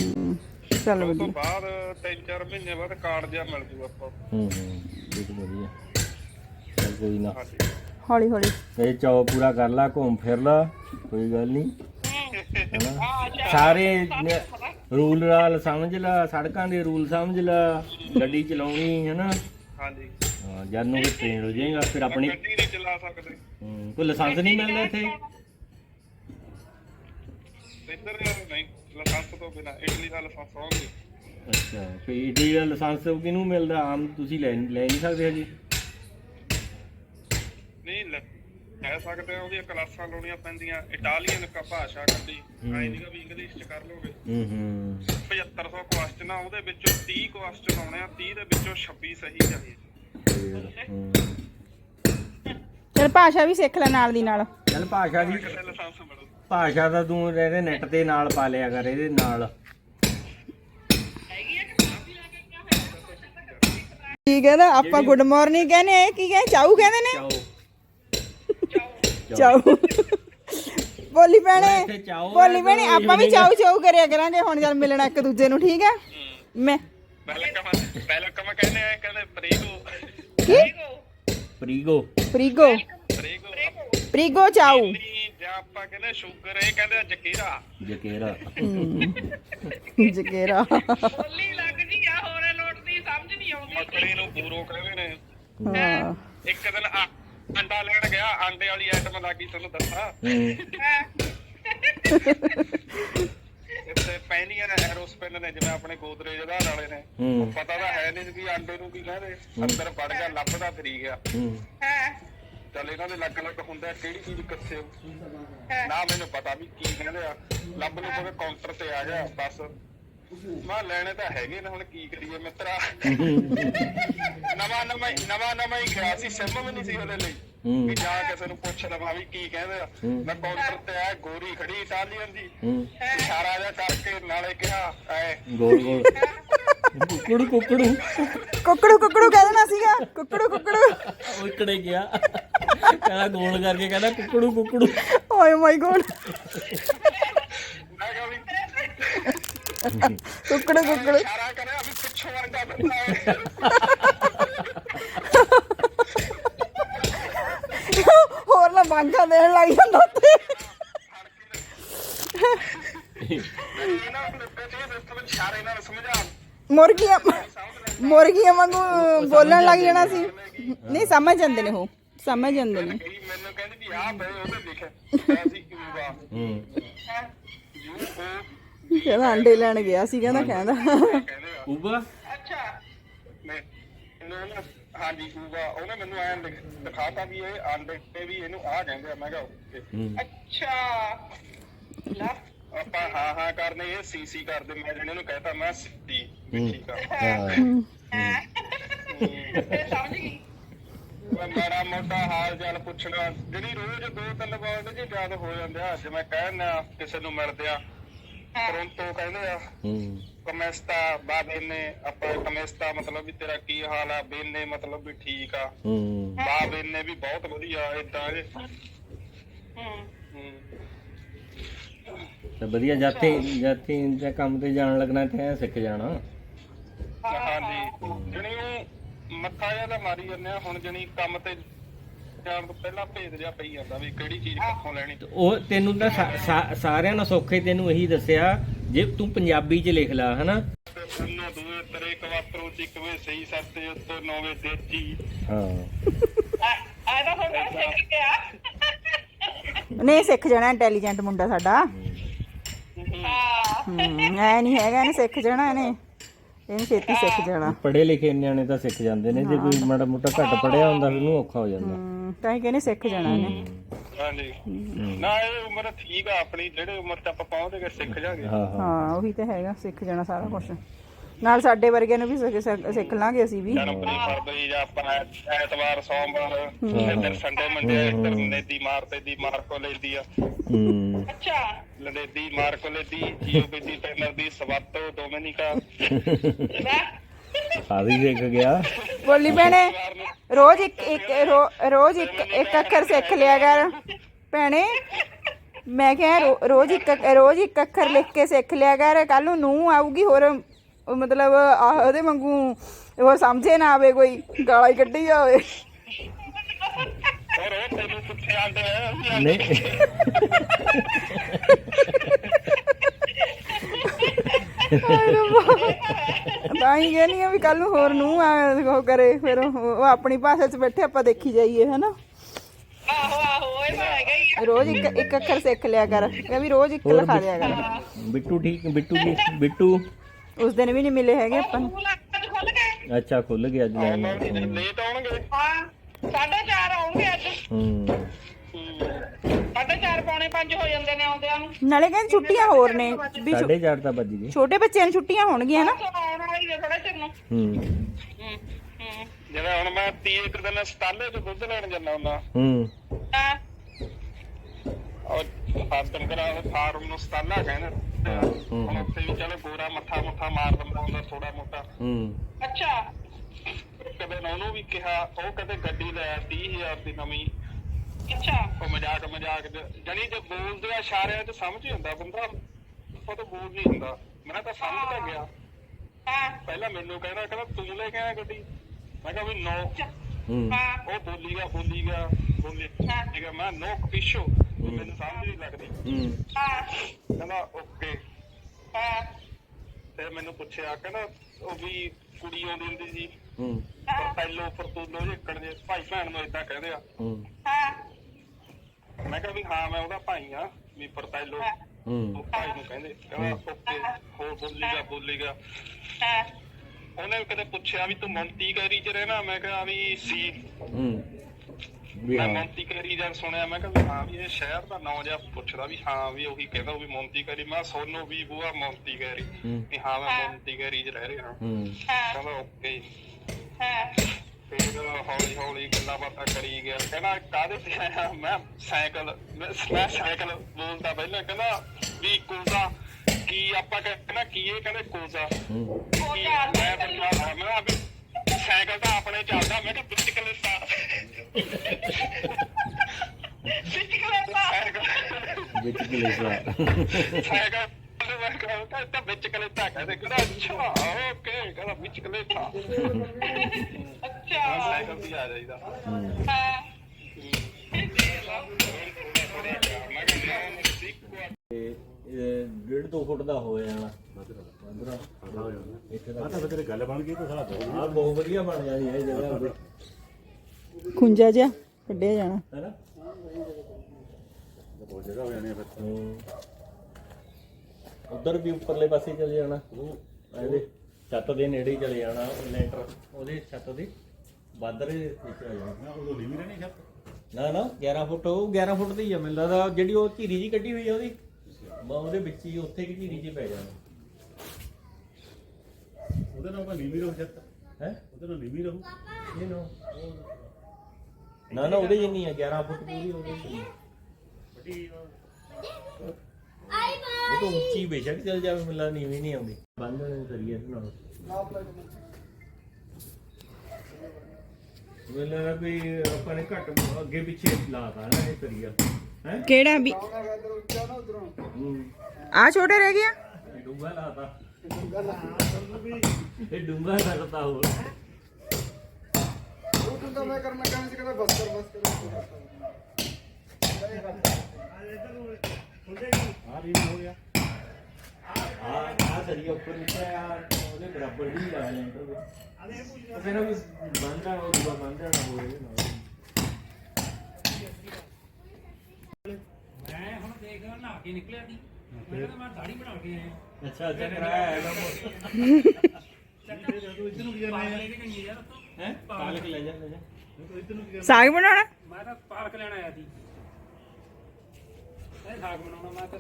ਚੱਲ ਉਸ ਤੋਂ ਵਧੀਆ। ਬਾਅਦ 3-4 ਮਹੀਨੇ ਬਾਅਦ ਕਾਰਡ ਜਿਹਾ ਮਿਲ ਜੂ ਆਪਾਂ ਨੂੰ। ਹੂੰ ਹੂੰ ਬਹੁਤ ਵਧੀਆ। ਚੱਲ ਕੋਈ ਨਾ। ਹਾਂਜੀ। ਹੌਲੀ ਹੌਲੀ। ਇਹ ਚੌ ਪੂਰਾ ਕਰ ਲਾ ਘੁੰਮ ਫਿਰ ਲਾ ਕੋਈ ਗੱਲ ਨਹੀਂ ਹੈਨਾ? ਸਾਰੇ ਨੇ- ਰੂਲ ਰਾਲ ਸਮਝ ਲਾ ਸੜਕਾਂ ਦੇ ਰੂਲ ਸਮਝ ਲਾ ਗੱਡੀ ਚਲਾਉਣੀ ਹੈਨਾ? ਹਾਂਜੀ। ਹਾਂ ਜਦ ਨੂੰ ਟ੍ਰੇਨ ਹੋ ਜਾਏਗਾ ਫਿਰ ਆਪਣੀ ਗੱਡੀ ਨਹੀਂ ਚਲਾ ਸਕਦੇ। ਹੂੰ, ਕੋਈ ਲਾਇਸੈਂਸ ਨਹੀਂ ਮਿਲਦਾ ਇੱਥੇ? ਇੱਧਰ ਨਹੀਂ ਲਾਇਸੈਂਸ ਤੋਂ ਬਿਨਾ ਇਟਲੀ ਦਾ ਲਾਇਸੈਂਸ ਅੱਛਾ ਫੇ ਇਹਦੀ ਦਾ ਲਾਇਸੈਂਸ ਕਿਹਨੂੰ ਮਿਲਦਾ? ਆਮ ਤੁਸੀਂ ਲੈ ਲੈ ਨਹੀਂ ਸਕਦੇ ਹਜੇ? ਲੈ ਸਕਦੇ ਆ ਉਹਦੀਆਂ ਕਲਾਸਾਂ ਲਾਉਣੀਆਂ ਪੈਂਦੀਆਂ ਇਟਾਲੀਅਨ ਕਾ ਭਾਸ਼ਾ ਕੱਢੀ ਐ ਵੀ ਇੰਗਲਿਸ਼ ਚ ਕਰ ਲੋਗੇ ਹੂੰ ਹੂੰ। 7500 ਕੁਐਸਚਨ ਆ ਉਹਦੇ ਵਿੱਚੋਂ 30 ਕੁਐਸਚਨ ਆਉਣੇ ਆ 30 ਦੇ ਵਿੱਚੋਂ 26 ਸਹੀ ਹੂੰ। ਚਲ ਭਾਸ਼ਾ ਵੀ ਸਿੱਖ ਲੈ ਨਾਲ ਦੀ ਨਾਲ। ਚੱਲ ਭਾਸ਼ਾ ਦੀ ਕਿਤੇ ਲਾਇਸੈਂਸ ਮਿਲੂ ਭਾਸ਼ਾ ਦਾ ਤੂੰ ਇਹਦੇ ਨੈਟ ਦੇ ਨਾਲ ਪਾ ਲਿਆ ਕਰ ਇਹਦੇ ਨਾਲ। ਕੀ ਕਹਿੰਦਾ ਆਪਾਂ ਗੁੱਡ ਮਾਰਨਿੰਗ ਕਹਿੰਦੇ ਇਹ ਕੀ ਕਹਿੰਦੇ ਚਾਊ ਕਹਿੰਦੇ ਨੇ? ਚਾਓ ਚਾਊ ਬੋਲੀ ਭੈਣੇ ਬੋਲੀ ਭੈਣੇ ਆਪਾਂ ਵੀ ਚਾਊ ਚਾਊ ਕਰਿਆ ਕਰਾਂਗੇ ਹੁਣ ਜਦ ਮਿਲਣਾ ਇੱਕ ਦੂਜੇ ਨੂੰ ਠੀਕ ਹੈ। ਮੈਂ ਵੈਲਕਮ ਵੈਲਕਮ ਕਹਿੰਦੇ ਆ ਕਹਿੰਦੇ ਪ੍ਰੀਗੋ ਕੀ? ਪ੍ਰੀਗੋ। ਪ੍ਰੀਗੋ। ਪ੍ਰੀਗੋ। ਜਾਂ ਆਪਾਂ ਕਹਿੰਦੇ ਸ਼ੂਗਰ ਇਹ ਕਹਿੰਦੇ ਜਕੀਰਾ। ਜਕੇਰਾ। ਜਕੇਰਾ। ਬੋਲੀ ਲੱਗਦੀ ਆ ਹੋਰੇ ਲੋਟ ਦੀ ਸਮਝ ਨਹੀਂ ਆਉਂਦੀ। ਮੱਕੜੀ ਨੂੰ ਪੂਰੋ ਕਹਿੰਦੇ ਨੇ। ਹਾਂ? ਇੱਕ ਦਿਨ ਆ- ਅੰਡਾ ਲੈਣ ਗਿਆ ਆਂਡੇ ਵਾਲੀ ਆਈਟਮ ਲੱਗੀ ਤੁਹਾਨੂੰ ਦੱਸਾਂ। ਹੂੰ ਇੱਥੇ ਪੈਨੀਆਂ ਨੇ ਐਰੋਸਪਿਨ ਨੇ ਜਿਵੇਂ ਆਪਣੇ ਗੋਦਰੇਜ ਦਾ ਵਾਲੇ ਨੇ। ਹੂੰ। ਪਤਾ ਤਾਂ ਹੈ ਨਹੀਂ ਵੀ ਆਂਡੇ ਨੂੰ ਕੀ ਕਹਿੰਦੇ ਅੰਦਰ ਵੜ ਗਿਆ ਲੱਭਦਾ ਫਰੀ ਗਿਆ। ਹੂੰ। ਚੱਲ ਇਹਨਾਂ ਦੇ ਲੱਗ ਲੱਗ ਹੁੰਦਾ ਕਿਹੜੀ ਚੀਜ਼ ਕਿੱਥੇ ਹੋ। ਨਾ ਮੈਨੂੰ ਪਤਾ ਵੀ ਕੀ ਕਹਿੰਦੇ ਆ। ਲੱਭ ਨੂੰ ਕੋਈ ਕਾਊਂਟਰ ਤੇ ਆ ਗਿਆ ਬਸ। ਮੈਂ ਲੈਣੇ ਤਾਂ ਹੈਗੇ ਨੇ ਹੁਣ ਕੀ ਕਰੀਏ ਮਿੱਤਰਾ। ਨਵਾਂ ਨਵਾਂ ਹੀ- ਨਵਾਂ ਨਵਾਂ ਹੀ ਗਿਆ ਸੀ ਸਿਮ ਵੀ ਨਹੀਂ ਸੀ ਉਹਦੇ ਲਈ। ਵੀ ਜਾ ਕਿਸੇ ਨੂੰ ਪੁੱਛ ਲਵਾਂ ਵੀ ਕੀ ਕਹਿੰਦੇ ਆ। ਮੈਂ ਕਾਊਂਟਰ ਤੇ ਆ ਗੋਰੀ ਖੜੀ ਇਟਾਲੀਅਨ ਦੀ। ਹੂੰ। ਇਸ਼ਾਰਾ ਜਿਹਾ ਕਰਕੇ ਨਾਲੇ ਕਿਹਾ ਐ। ਗੋਲ ਗੋਲ। ਕੁਕੜੂ ਕੁਕੜੂ। ਕੁੱਕੜੂ ਕੁੱਕੜੂ ਕਹਿ ਦੇਣਾ ਸੀਗਾ। ਕੁੱਕੜੂ ਕੁੱਕੜੂ। ਉਹ ਇਕੜੇ ਗਿਆ? ਕਹਿੰਦਾ ਗੋਲ ਕਰਕੇ ਕਹਿੰਦਾ ਕੁਕੜੂ ਕੁਕੜੂ। ਓਏ ਮਾਈ ਗੋਡ। ਕੁੱਕੜੂ ਕੁੱਕੜੂ। ਇਸ਼ਾਰਾ ਕਰਿਆ ਵੀ ਪਿੱਛੋਂ ਆਂਦਾ ਬੰਦਾ ਹੈ ਹੋਰ ਨਾ ਬਾਂਗਾ ਦੇਣ ਲੱਗ ਜਾਂਦਾ ਉੱਤੇ ਇਹਨਾਂ ਨੂੰ ਤੇ ਇਹ ਇਸ਼ਾਰੇ ਨਾਲ ਸਮਝਾ ਮੁਰਗੀਆਂ ਮੁਰਗੀਆਂ ਵਾਂਗੂ ਬੋਲਣ ਲੱਗ ਜਾਣਾ ਸੀ। ਨਹੀਂ, ਸਮਝ ਜਾਂਦੇ ਨੇ ਉਹ। ਸਮਝ ਜਾਂਦੇ ਨੇ। ਮੈਨੂੰ ਕਹਿੰਦੀ ਵੀ ਆਹ ਬਈ ਉਹਦੇ ਲਿਖਿਆ ਅਸੀਂ ਕਿਊਬਾ ਹੂੰ। ਯੂ ਓ ਕਹਿੰਦਾ ਅੰਡੇ ਲੈਣ ਗਿਆ ਸੀ ਕਹਿੰਦਾ ਕਹਿੰਦਾ। ਆ ਉਬਾ ਮੈਂ ਇਹਨੂੰ ਨਾ ਹਾਂਜੀ ਕਿਊਬਾ ਉਹਨੇ ਮੈਨੂੰ ਐਂ ਲਿਖ- ਦਿਖਾਤਾ ਵੀ ਇਹ ਆਂਡੇ ਤੇ ਵੀ ਇਹਨੂੰ ਆਹ ਕਹਿੰਦੇ ਆ। ਮੈਂ ਕਿਹਾ ਓਕੇ। ਹੂੰ। ਆਪਾਂ ਹਾਂ ਹਾਂ ਕਰਨੇ ਇਹ ਸੀਸੀ ਕਰਦੇ। ਮੈਂ ਜਿਹਨੇ ਨੂੰ ਕਹਿਤਾ ਮੈਂ ਸੀ ਠੀਕ ਆ। ਹਾਂ। ਮੈਂ ਮਾੜਾ ਮੋਟਾ ਹਾਲ ਚਾਲ ਪੁੱਛਣਾ। ਜਿਹੜੀ ਰੋਜ਼ ਦੋ ਤਿੰਨ ਵਰਡ ਜੀ ਯਾਦ ਹੋ ਜਾਂਦੇ ਆ ਜਿਵੇਂ ਕਹਿੰਦਾ ਕਿਸੇ ਨੂੰ ਮਿਲਦੇ ਆ ਪਰੰਤੂ ਕਹਿੰਦੇ ਆ। ਹੂੰ। ਕਮੈਸਤਾ ਬਾਬੇਨੇ ਆਪਾਂ ਕਮੈਸਤਾ ਮਤਲਬ ਵੀ ਤੇਰਾ ਕੀ ਹਾਲ ਆ? ਬੇਨੇ ਮਤਲਬ ਵੀ ਠੀਕ ਆ। ਹੂੰ। ਬਾਬੇਨੇ ਵੀ ਬਹੁਤ ਵਧੀਆ ਇਦਾਂ ਇਹ। ਹੂੰ ਤੇ ਵਧੀਆ ਜਾਤੀ ਜਾਤੀ ਦੇ ਕੰਮ ਤੇ ਜਾਣ ਲੱਗਣਾ ਤੇ ਐਂ ਸਿੱਖ ਜਾਣਾ। ਹਾਂਜੀ। ਜਣੀ ਉਹ ਮੱਥਾ ਜਿਹਾ ਤਾਂ ਮਾਰੀ ਜਾਂਦੇ ਆ। ਹੁਣ ਜਣੀ ਕੰਮ ਤੇ ਜਾਣ ਤੋਂ ਪਹਿਲਾਂ ਭੇਜ ਜਿਹਾ ਪਈ ਜਾਂਦਾ ਵੀ ਕਿਹੜੀ ਚੀਜ਼ ਕਿੱਥੋਂ ਲੈਣੀ। ਤੇ ਉਹ ਤੈਨੂੰ ਤਾਂ ਸਾ- ਸਾ- ਸਾਰਿਆਂ ਨਾਲ ਸੌਖੇ ਤੈਨੂੰ ਇਹੀ ਦੱਸਿਆ ਜੇ ਤੂੰ ਪੰਜਾਬੀ ਚ ਲਿਖ ਲਾ ਹਨਾ? ਤੇ ਉਹਨੋਂ ਦੂਏ ਤਰੇ ਕਵਾਤਰੋ ਚਿਕਵੇ ਸਹੀ ਸਸਤੇ ਉੱਤੋਂ ਨੋਵੇ ਦੇਤੀ। ਹਾਂ। ਨਹੀਂ ਸਿੱਖ ਜਾਣਾ ਇੰਟੈਲੀਜੈਂਟ ਮੁੰਡਾ ਸਾਡਾ। ਹੂੰ। ਐ ਨਹੀਂ ਹੈਗਾ ਇਹਨੇ ਸਿੱਖ ਜਾਣਾ ਇਹਨੇ। ਇਹਨੇ ਛੇਤੀ ਸਿੱਖ ਜਾਣਾ। ਪੜ੍ਹੇ ਲਿਖੇ ਨਿਆਣੇ ਤਾਂ ਸਿੱਖ ਜਾਂਦੇ ਨੇ ਜੇ ਕੋਈ ਮਾੜਾ ਮੋਟਾ ਘੱਟ ਪੜਿਆ ਹੁੰਦਾ ਫਿਰ ਉਹਨੂੰ ਔਖਾ ਹੋ ਜਾਂਦਾ। ਤਾਂ ਹੀ ਕਹਿੰਦੇ ਸਿੱਖ ਜਾਣਾ ਇਹਨੇ। ਹਾਂਜੀ। ਨਾ ਇਹ ਉਮਰ ਠੀਕ ਆ ਆਪਣੀ ਜਿਹੜੇ ਉਮਰ ਤੇ ਆਪਾਂ ਪਹੁੰਚ ਗਏ ਸਿੱਖ ਜਾਗੇ। ਹਾਂ ਹਾਂ। ਹਾਂ ਉਹੀ ਤਾਂ ਹੈਗਾ ਸਿੱਖ ਜਾਣਾ ਸਾਰਾ ਕੁਝ ਨਾਲ ਸਾਡੇ ਵਰਗਿਆਂ ਨੂੰ ਵੀ ਸਿੱਖ- ਸਿੱਖ ਸਿੱਖ ਲਾਂਗੇ ਅਸੀਂ ਵੀ। ਫਰਵਰੀ ਜਾਂ ਆਪਾਂ ਐਤਵਾਰ ਸੋਮਵਾਰ ਫਿਰ ਸੰਡੇ ਮੰਡੇ ਇੱਧਰ ਨੇਦੀ ਦੀ ਲੈਦੀ ਆ। ਹੂੰ। ਲਨੇਦੀ ਮਾਰਕੋ ਲੈਦੀ ਜੀਓ ਬੀਦੀ ਟੈਨਰ ਦੀ ਸਵਾਤੋ ਡੋਮਿਨਿਕਾ। ਆ ਵੀ ਸਿੱਖ ਗਿਆ। ਬੋਲੀ ਭੈਣੇ ਰੋਜ਼ ਇੱਕ ਇੱਕ ਰੋ- ਰੋਜ਼ ਇੱਕ ਇੱਕ ਅੱਖਰ ਸਿੱਖ ਲਿਆ ਕਰ। ਭੈਣੇ ਮੈਂ ਕਿਹਾ ਰੋ- ਰੋਜ਼ ਇੱਕ ਰੋਜ਼ ਇੱਕ ਅੱਖਰ ਲਿਖ ਕੇ ਸਿੱਖ ਲਿਆ ਕਰ ਕੱਲ ਨੂੰ ਨੂੰ ਆਊਗੀ ਹੋਰ ਉਹ ਮਤਲਬ ਆਹ ਉਹਦੇ ਵਾਂਗੂ ਉਹ ਸਮਝੇ ਨਾ ਆਵੇ ਕੋਈ ਗਾਲਾਂ ਹੀ ਕੱਢੀ ਜਾਵੇ। ਹੋਰ ਉਹ ਤੈਨੂੰ ਕਿੱਥੇ ਆਂਦੇ ਆ ਆਂਦੇ ਨਹੀਂ। ਤਾਂ ਹੀ ਕਹਿੰਦੀ ਆ ਵੀ ਕੱਲ ਨੂੰ ਹੋਰ ਨੂੰ ਆ ਉਹ ਕਰੇ ਫਿਰ ਉਹ ਉਹ ਆਪਣੀ ਭਾਸ਼ਾ 'ਚ ਬੈਠੇ ਆਪਾਂ ਦੇਖੀ ਜਾਈਏ ਹਨਾ? ਆਹੋ ਇਹ ਰੋਜ਼ ਇੱਕ ਇੱਕ ਅੱਖਰ ਸਿੱਖ ਲਿਆ ਕਰ ਮੈਂ ਵੀ ਰੋਜ਼ ਇੱਕ ਹੋਰ ਲਿਖਾ ਦਿਆ ਕਰ। ਬਿੱਟੂ ਠੀਕ ਬਿੱਟੂ ਜੀ ਬਿੱਟੂ? ਉਸ ਦਿਨ ਵੀ ਨਹੀਂ ਮਿਲੇ ਹੈਗੇ ਆਪਾਂ ਨੂੰ। ਅੱਛਾ ਖੁੱਲ ਗਿਆ ਅੱਜ ਲੈਣ ਲੇਟ ਆਉਣਗੇ। ਹੂੰ ਹੂੰ। 4:30 ਪੌਣੇ 5 ਹੋ ਜਾਂਦੇ ਨੇ ਆਉਂਦਿਆਂ ਨੂੰ। ਨਾਲੇ ਕਹਿੰਦੇ ਛੁੱਟੀਆਂ ਹੋਰ ਨੇ ਵੀ ਛੁ- ਸਾਢੇ ਚਾਰ ਤਾਂ ਵੱਜ ਗਏ। ਛੋਟੇ ਬੱਚਿਆਂ ਨੂੰ ਛੁੱਟੀਆਂ ਹੋਣਗੀਆਂ ਨਾ। ਤਾਂ ਆਉਣ ਵਾਲੀ ਨੇ ਥੋੜਾ ਚਿਰ ਨੂੰ। ਹੂੰ। ਹੂੰ ਹੂੰ। ਜਿਵੇਂ ਹੁਣ ਮੈਂ 30 ਇੱਕ ਦਿਨ ਸਟਾਲੇ ਤੋਂ ਦੁੱਧ ਲੈਣ ਜਾਂਦਾ ਹੁੰਦਾ। ਹੂੰ। ਹਾਂ। ਔਰ ਫਾਰਮ ਕਰਾ ਫਾਰਮ ਨੂੰ ਸਟਾਲਾ ਕਹਿੰਦੇ ਹੂੰ। ਹੁਣ ਉੱਥੇ ਵੀ ਚਲੋ ਗੋਰਾ ਮੱਥਾ ਮੁੱਥਾ ਮਾਰ ਦਿੰਦਾ ਹੁੰਦਾ ਥੋੜਾ ਮੋਟਾ। ਹੂੰ। ਅੱਛਾ। ਕਦੇ ਮੈਂ ਉਹਨੂੰ ਵੀ ਕਿਹਾ ਉਹ ਕਦੇ ਗੱਡੀ ਲੈ 30000 ਦੀ ਨਵੀਂ। ਅੱਛਾ। ਉਹ ਮਜ਼ਾਕ ਮਜ਼ਾਕ ਜਣੀ ਜੇ ਬੋਲਦੇ ਆ ਇਸ਼ਾਰਿਆਂ 'ਚ ਸਮਝ ਹੀ ਹੁੰਦਾ ਬੰਦਾ ਉਹ ਤਾਂ ਬੋਲ ਨਹੀਂ ਹੁੰਦਾ। ਮੈਂ ਤਾਂ ਸਮਝ ਤਾਂ ਗਿਆ। ਹਾਂ। ਪਹਿਲਾਂ ਮੈਨੂੰ ਕਹਿੰਦਾ ਕਹਿੰਦਾ ਤੂੰ ਲੈ ਕੇ ਆਇਆ ਗੱਡੀ। ਮੈਂ ਕਿਹਾ ਵੀ ਨੋ। ਹੂੰ। ਹਾਂ। ਉਹ ਬੋਲੀ ਗਿਆ ਬੋਲੀ ਗਿਆ ਬੋਲੀ। ਗਿਆ ਮੈਂ ਨੋ ਪਿੱਛੋ। ਮੈਨੂੰ ਸਮਝ ਨਹੀਂ ਲੱਗਦੀ। ਹੂੰ। ਹਾਂ ਕਹਿੰਦਾ ਓਕੇ। ਤੇ ਮੈਨੂੰ ਪੁੱਛਿਆ ਕਹਿੰਦਾ ਉਹ ਵੀ ਕੁੜੀ ਆਉਂਦੀ ਹੁੰਦੀ ਸੀ। ਹੂੰ। ਪਰ ਪਹਿਲੋ ਫਰਤੂਲੋ ਜਿੱਕਣ ਦੇ ਭਾਈ ਭੈਣ ਨੂੰ ਇਦਾਂ ਕਹਿੰਦੇ ਆ। ਹੂੰ। ਮੈਂ ਕਿਹਾ ਵੀ ਹਾਂ ਮੈਂ ਉਹਦਾ ਭਾਈ ਆ ਵੀ ਪਰਤੈਲੋ। ਹੂੰ। ਉਹ ਭਾਈ ਨੂੰ ਕਹਿੰਦੇ ਕਹਿੰਦਾ ਓਕੇ ਹੋਰ ਬੋਲੀਗਾ ਬੋਲੀਗਾ ਹਾਂ। ਉਹਨੇ ਕਦੇ ਪੁੱਛਿਆ ਵੀ ਤੂੰ ਮੌਂਟੀ ਕੈਰੀ ਚ ਰਹਿਣਾ? ਮੈਂ ਕਿਹਾ ਵੀ ਸੀ। ਹੂੰ। ਵੀ ਮੈਂ ਹਾਂ। ਕੈਰੀ ਜਦ ਸੁਣਿਆ ਮੈਂ ਕਿਹਾ ਵੀ ਹਾਂ ਵੀ ਇਹ ਸ਼ਹਿਰ ਦਾ ਨਾਂ ਜਿਹਾ ਪੁੱਛਦਾ ਵੀ ਹਾਂ ਵੀ ਉਹੀ ਕਹਿੰਦਾ ਵੀ ਮੌਂਟੀ ਕੈਰੀ। ਮੈਂ ਸੋਨੋ ਵੀ ਬੂਆ ਮੌਂਟੀ ਕੈਰੀ। ਹੂੰ। ਵੀ ਹਾਂ ਮੈਂ ਮੌਂਟੀ ਕੈਰੀ ਚ ਰਹਿ ਰਿਹਾ। ਹੂੰ। ਹਾਂ ਕਹਿੰਦਾ ਓਕੇ। ਹਾਂ ਫਿਰ ਹੌਲੀ ਹੌਲੀ ਗੱਲਾਂ ਬਾਤਾਂ ਕਰੀ ਗਿਆ। ਕਹਿੰਦਾ ਕਾਹਦੇ ਤੇ ਆਇਆ? ਮੈਂ ਸਾਈਕਲ ਮੈਂ ਮੈਂ ਸਾਈਕਲ ਬੋਲਦਾ ਪਹਿਲਾਂ ਕਹਿੰਦਾ ਵੀ ਕੋਜ਼ਾ ਕੀ ਆਪਾਂ ਕਹਿੰਦਾ ਕੀ ਇਹ ਕਹਿੰਦੇ ਕੋਜ਼ਾ? ਹੂੰ। ਕੀ ਮੈਂ ਬੰਦਾ ਮੈਂ ਅਭੀ ਸਾਈਕਲ ਤਾਂ ਆਪਣੇ ਚੱਲਦਾ ਮੈਂ ਕਿਹਾ ਕਲੇਸਾ ਸਿੱਟ ਕਲੇਸਾ ਸਾਈਕਲ ਵਿੱਚ ਕਲੇਸਾ ਸਾਈਕਲ ਮੈਂ ਕਹਿੰਦਾ ਵਿੱਚ ਕਲੇਸਾ ਕਹਿੰਦੇ ਕਹਿੰਦਾ ਅੱਛਾ। ਓਕੇ ਕਹਿੰਦਾ ਵਿੱਚ ਕਲੇਸਾ ਅੱਛਾ ਸਾਈਕਲ ਤੇ ਆ ਜਾਈਦਾ ਹੂੰ ਹਾਂ ਤੇ ਇਹ ਡੇਢ ਦੋ ਫੁੱਟ ਦਾ ਹੋ ਜਾਣਾ ਪੰਦਰਾਂ। ਇੱਥੇ ਆ ਤਾਂ ਫਿਰ ਗੱਲ ਬਣ ਗਈ ਤਾਂ ਸਾਰਾ ਦੋ। ਆ ਬਹੁਤ ਵਧੀਆ ਬਣ ਜਾਣੀ ਹੈ ਇਹ ਜਗ੍ਹਾ। ਖੁੰਜਾ ਜਿਹਾ ਕੱਢਿਆ ਜਾਣਾ। ਹੈਨਾ? ਦੋ ਜਗ੍ਹਾ ਹੋ ਜਾਣੀਆਂ ਫਿਰ ਹੂੰ। ਉਧਰ ਵੀ ਉੱਪਰਲੇ ਪਾਸੇ ਚਲੇ ਜਾਣਾ। ਇਹਦੇ ਛੱਤ ਦੇ ਨੇੜੇ ਹੀ ਚਲੇ ਜਾਣਾ ਉਹ ਲੈਂਟਰ ਉਹਦੇ ਛੱਤ ਦੇ ਬਾਦਰ ਵਿੱਚ ਆ ਜਾਣਾ। ਨਾ ਉਦੋਂ ਲੀਵੀ ਰਹਿਣੀ ਛੱਤ? ਨਾ ਨਾ 11 ਫੁੱਟ ਉਹ 11 ਫੁੱਟ ਦੀ ਆ ਮੈਨੂੰ ਲੱਗਦਾ ਜਿਹੜੀ ਉਹ ਝੀਰੀ ਜੀ ਕੱਢੀ ਹੋਈ ਆ ਉਹਦੀ। ਬਾ ਉਹਦੇ ਵਿੱਚ ਹੀ ਉੱਥੇ ਕਿ ਝੀਰੀ ਜੀ ਪੈ ਜਾਣਾ। ਉਹਦੇ ਨਾਲ ਤਾਂ ਲੀਵੀ ਰਹੂ ਛੱਤ। ਹੈ? ਉਹਦੇ ਨਾਲ ਲੀਵੀ ਰਹੂ। ਇਹ ਨੋ ਨਾ ਨਾ ਉਹਦੇ ਜਿੰਨੀ ਆ 11 ਫੁੱਟ ਪੂਰੀ ਉਹਦੇ ਜਿੰਨੀ ਆ। ਵੱਡੀ ਉਹ ਤਾਂ ਉੱਚੀ ਬੇਸ਼ੱਕ ਚੱਲ ਜਾਵੇ ਮਿਲਾ ਨੀਵੀਂ ਨਹੀਂ ਆਉਂਦੀ। ਬੰਦ ਨੇ ਕਰੀਏ ਇਹਦੇ ਨਾਲ। ਮਿਲਣਾ ਵੀ ਆਪਾਂ ਨੇ ਘੱਟ ਅੱਗੇ ਪਿੱਛੇ ਲਾਤਾ ਨਾ ਇਹ ਕਰੀਆ। ਹੈ? ਕਿਹੜਾ ਵੀ? ਹੂੰ। ਆ ਛੋਟੇ ਰਹਿ ਗਿਆ? ਇਹ ਡੂੰਗਾ ਲਾਤਾ। ਇਹ ਡੂੰਗਾ ਲੱਗਦਾ ਹੋਰ। ਆ ਲੀਵੀ ਹੋ ਗਿਆ ਆ ਆ ਸਰੀਆ ਉੱਪਰ ਨੀਚੇ ਆ ਉਹਦੇ ਬਰਾਬਰ ਹੀ ਲਾਇਆ ਲੈਂਟਰ ਵਿੱਚ ਉਹ ਕਹਿੰਦਾ ਵੀ ਬੰਦਾ ਉਹ ਦੂਆ ਬੰਦਾ ਨਾ ਹੋਵੇ ਨਾ ਮੈਂ ਹੁਣ ਦੇਖ ਨਹਾ ਕੇ ਨਿਕਲਿਆ ਸੀ ਮੈਂ ਕਹਿੰਦਾ ਮੈਂ ਦਾੜੀ ਬਣਾ ਕੇ ਆਇਆ ਅੱਛਾ ਅੱਛਾ ਕਰਾਇਆ ਹੈ ਕੰਮ ਤੂੰ ਇੱਧਰ ਨੂੰ ਜਾਣਾ ਪਾਰਕ ਲੈ ਕੇ ਗਈ ਯਾਰ ਉੱਥੋਂ। ਹੈ? ਪਾਲਕ ਲੈ ਜਾ ਲੈ ਜਾ। ਤੂੰ ਇੱਧਰ ਨੂੰ ਕੀ ਸਾਗ ਬਣਾਉਣਾ? ਮੈਂ ਤਾਂ ਪਾਰਕ ਲੈਣ ਆਇਆ ਸੀ। ਇਹ ਸਾਗ ਬਣਾਉਣਾ ਮੈਂ ਤਾਂ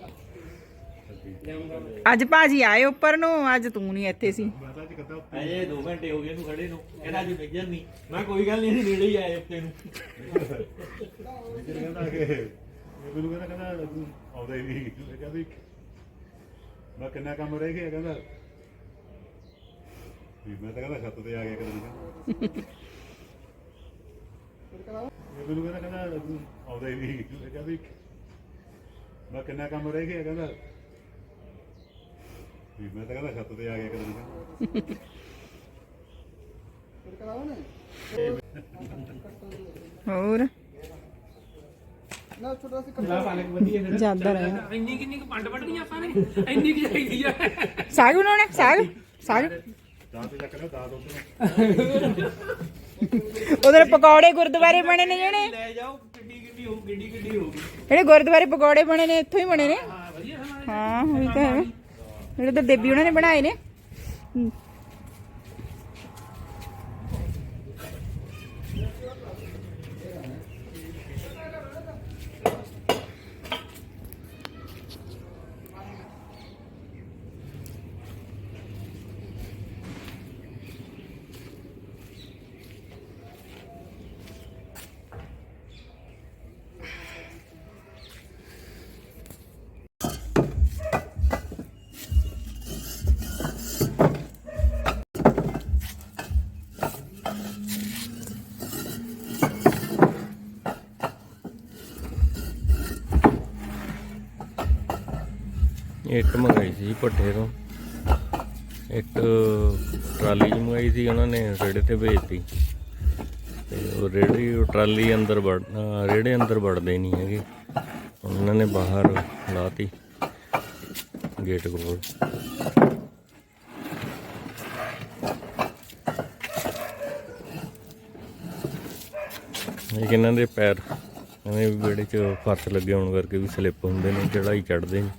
ਜਾਊਂਗਾ। ਅੱਜ ਭਾਜੀ ਆਏ ਉੱਪਰ ਨੂੰ ਅੱਜ ਤੂੰ ਨਹੀਂ ਇੱਥੇ ਸੀ। ਮਾਤਾ ਜੀ ਕਦਾ ਅਜੇ 2 ਘੰਟੇ ਹੋ ਗਏ ਇਹਨੂੰ ਖੜੇ ਨੂੰ। ਕਹਿੰਦਾ ਅੱਜ ਵੇਜਰ ਨਹੀਂ ਮੈਂ ਕੋਈ ਗੱਲ ਨਹੀਂ ਨੇੜੇ ਹੀ ਆਏ ਉੱਤੇ ਨੂੰ। ਕਹਿੰਦਾ ਕਿ ਇਹ ਮੈਨੂੰ ਕਹਿੰਦਾ ਕਹਿੰਦਾ ਤੂੰ ਆਉਂਦਾ ਹੀ ਨਹੀਂ ਮੈਂ ਕਿਹਾ ਵੀ ਮੈਂ ਕਿੰਨਾ ਕੰਮ ਰਹਿ ਗਿਆ ਕਹਿੰਦਾ ਵੀ ਮੈਂ ਤਾਂ ਕਹਿੰਦਾ ਛੱਤ ਤੇ ਆ ਗਿਆ ਕਦੋਂ ਦਾ ਇਹ ਮੈਨੂੰ ਕਹਿੰਦਾ ਕਹਿੰਦਾ ਤੂੰ ਆਉਂਦਾ ਹੀ ਨਹੀਂ। ਮੈਂ ਕਿਹਾ ਵੀ ਮੈਂ ਕਿੰਨਾ ਕੰਮ ਰਹਿ ਗਿਆ ਕਹਿੰਦਾ ਵੀ ਮੈਂ ਤਾਂ ਕਹਿੰਦਾ ਛੱਤ ਤੇ ਆ ਗਿਆ ਕਦੋਂ ਦਾ ਹੋਰ? ਪਾਲਕ ਵਧੀਆ ਫਿਰ ਜਾਂਦਾ ਰਿਹਾ ਇੰਨੀ ਕਿੰਨੀ ਕੁ ਪੰਡ ਵੱਢਣੀ ਆਪਾਂ ਨੇ? ਇੰਨੀ ਕੀ ਚਾਹੀਦੀ ਆ। ਸਾਗ ਬਣਾਉਣਾ ਸਾਗ? ਸਾਗ? ਦਾਤ ਤੇ ਚੱਕ ਲਿਆ ਦਾਤ ਉੱਤੇ ਉਧਰ ਪਕੌੜੇ ਗੁਰਦੁਆਰੇ ਬਣੇ ਨੇ ਜਿਹੜੇ? ਲੈ ਜਾਓ ਕਿੱਡੀ ਕਿੱਡੀ ਹੋ ਕਿੱਡੀ ਕਿੱਡੀ ਹੋ ਜਿਹੜੇ ਗੁਰਦੁਆਰੇ ਪਕੌੜੇ ਬਣੇ ਨੇ ਇੱਥੋਂ ਹੀ ਬਣੇ ਨੇ? ਹਾਂ ਵਧੀਆ ਹਾਂ। ਉਹੀ ਤਾਂ ਹੈ। ਜਿਹੜੇ ਤਾਂ ਦੇਬੀ ਉਹਨਾਂ ਨੇ ਬਣਾਏ ਨੇ। ਹਮ। ਇੱਟ ਮੰਗਾਈ ਸੀ ਭੱਠੇ ਤੋਂ। ਇੱਕ ਟਰਾਲੀ 'ਚ ਮੰਗਾਈ ਸੀ ਉਹਨਾਂ ਨੇ ਰੇੜੇ ਤੇ ਭੇਜਤੀ। ਤੇ ਉਹ ਰੇੜੀ ਉਹ ਟਰਾਲੀ ਅੰਦਰ ਵੜ, ਅਹ ਰੇੜੇ ਅੰਦਰ ਵੜਦੇ ਨਹੀਂ ਹੈਗੇ। ਉਹਨਾਂ ਨੇ ਬਾਹਰ ਲਾਤੀ ਗੇਟ ਕੋਲ। ਇਹ ਇਹਨਾਂ ਦੇ ਪੈਰ ਐਵੇਂ ਵੀ ਵਿਹੜੇ 'ਚ ਫਰਸ਼ ਲੱਗੇ ਹੋਣ ਕਰਕੇ ਵੀ ਸਲਿੱਪ ਹੁੰਦੇ ਨੇ ਚੜਾਈ ਚੜਦੇ ਨੇ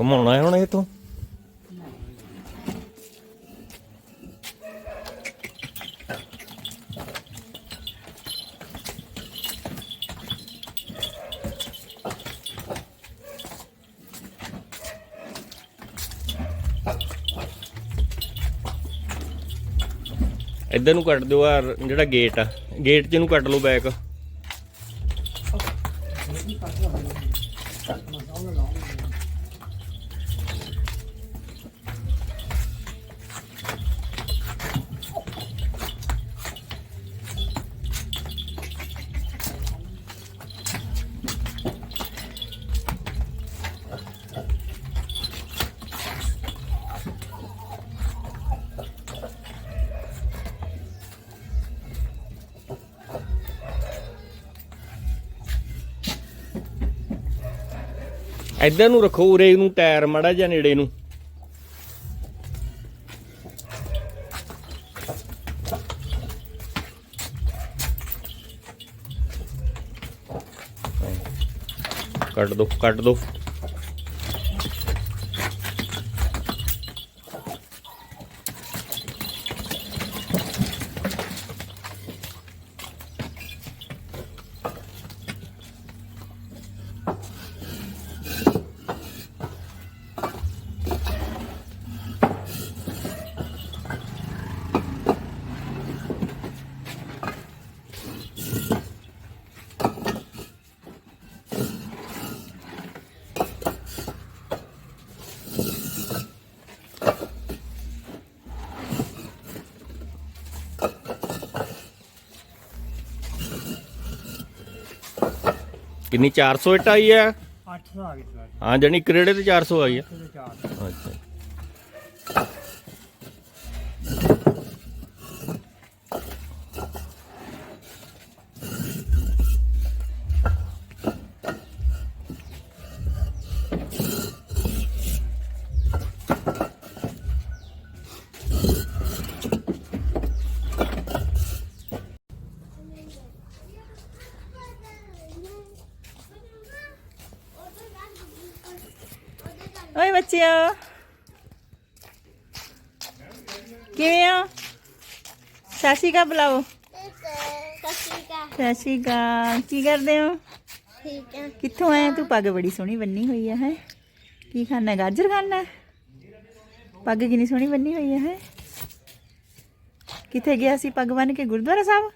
ਘਮਾਉਣਾ ਹੈ ਹੁਣ ਇਹ ਤੋਂ ਇੱਧਰ ਨੂੰ ਕੱਟ ਦਿਓ ਆ ਜਿਹੜਾ ਗੇਟ ਆ। ਗੇਟ 'ਚ ਨੂੰ ਕੱਟ ਲਓ ਬੈਕ ਇੱਧਰ ਨੂੰ ਰੱਖੋ ਉਰੇ ਨੂੰ ਟਾਇਰ ਮੜਾ ਜਾਂ ਨੇੜੇ ਨੂੰ। ਕੱਟ ਦੋ ਕੱਟ ਦੋ। ਕਿੰਨੀ 400 ਇੱਟ ਆਈ ਹੈ? 800 ਆ ਗਈ ਸਰ। ਹਾਂ ਜਾਨੀ ਕਰੇੜੇ ਤੇ 400 ਆਈ ਹੈ ਤੇ 4 ਅੱਛਾ ਓਏ ਬੱਚਿਓ। ਕਿਵੇਂ ਹੋ? ਸ਼੍ਰੀ ਅਕਾਲ ਬੁਲਾਓ। ਸ਼੍ਰੀ ਅਕਾਲ। ਕੀ ਕਰਦੇ ਹੋ? ਠੀਕ ਹੈ ਕਿੱਥੋਂ ਆਇਆ ਤੂੰ ਪੱਗ ਬੜੀ ਸੋਹਣੀ ਬੰਨੀ ਹੋਈ ਹੈ ਹੈ? ਕੀ ਖਾਣਾ? ਗਾਜਰ ਖਾਣਾ? ਪੱਗ ਕਿੰਨੀ ਸੋਹਣੀ ਬੰਨੀ ਹੋਈ ਹੈ ਹੈ? ਕਿੱਥੇ ਗਿਆ ਸੀ ਪੱਗ ਬੰਨ ਕੇ? ਗੁਰਦੁਆਰਾ ਸਾਹਿਬ?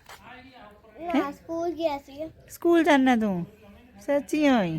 ਸਕੂਲ ਗਿਆ ਸੀ। ਸਕੂਲ ਜਾਣਾ ਤੂੰ? ਸੱਚੀ ਹੋਈ